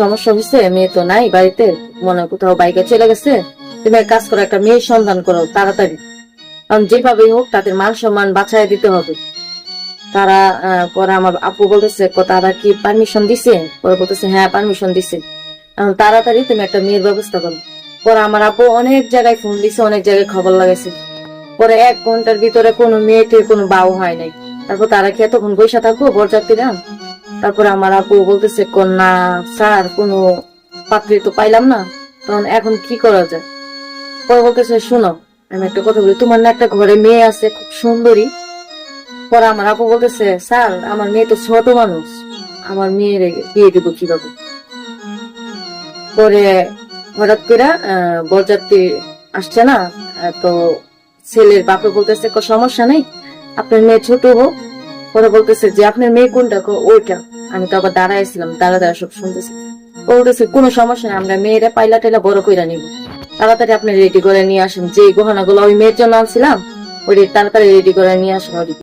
সমস্যা হয়েছে মেয়ে তো নাই বাড়িতে, মনে কোথাও বাইকে চলে গেছে। তুমি এক কাজ করো, একটা মেয়ের সন্ধান করো, তাড়াতাড়ি। কারণ যেভাবেই হোক, তাদের মান সম্মান বাঁচায় দিতে হবে। তারা পরে আমার আপু বলতেছে তারা কি পারমিশন দিছে? পরে বলতেছে হ্যাঁ পারমিশন দিছে। এখন তাড়াতাড়ি তুমি একটা মেয়ের ব্যবস্থা করো। পরে আমার আপু অনেক জায়গায় ফোন দিছে, অনেক জায়গায় খবর লাগাইছে। পরে এক ঘণ্টার ভিতরে কোনো মেয়েটির কোনো বাউ হয় নাই। তারপর তারা কি এতক্ষণ বৈশা থাকব বরযাত্রীরা তারপরে আমার আপু বলতেছে, কন্যা, স্যার, কোনো পাত্রী তো পাইলাম না। তখন এখন কি করা যায়? পরে বলতেছে, শোনো, আমি একটা কথা বলি। তোমার না একটা ঘরে মেয়ে আছে, খুব সুন্দরী। পরে আমার আপু বলতেছে, স্যার, আমার মেয়ে তো ছোট মানুষ। আমার মেয়ের বিয়ে দেবো কীভাবে? পরে হঠাৎ করে বরযাত্রী আসছে না, তো ছেলের বাপে বলতেছে, "কো, সমস্যা নেই। আপনার মেয়ে ছোট হোক পরে বলতেছে যে, আপনার মেয়ে কোনটা? ওইটা। আমি তো আবার দাঁড়াইছিলাম দাঁড়া দাঁড়া সব শুনতেছি। বলতেছে, কোনো সমস্যা নেই, আমরা মেয়েরা পাইলা টাইলা বড় কইরা নিব। তাড়াতাড়ি আপনি রেডি করে নিয়ে আসেন। যে গহনা গুলো ওই মেয়ের জন্য আনছিলাম ওই তাড়াতাড়ি রেডি করে নিয়ে আসেন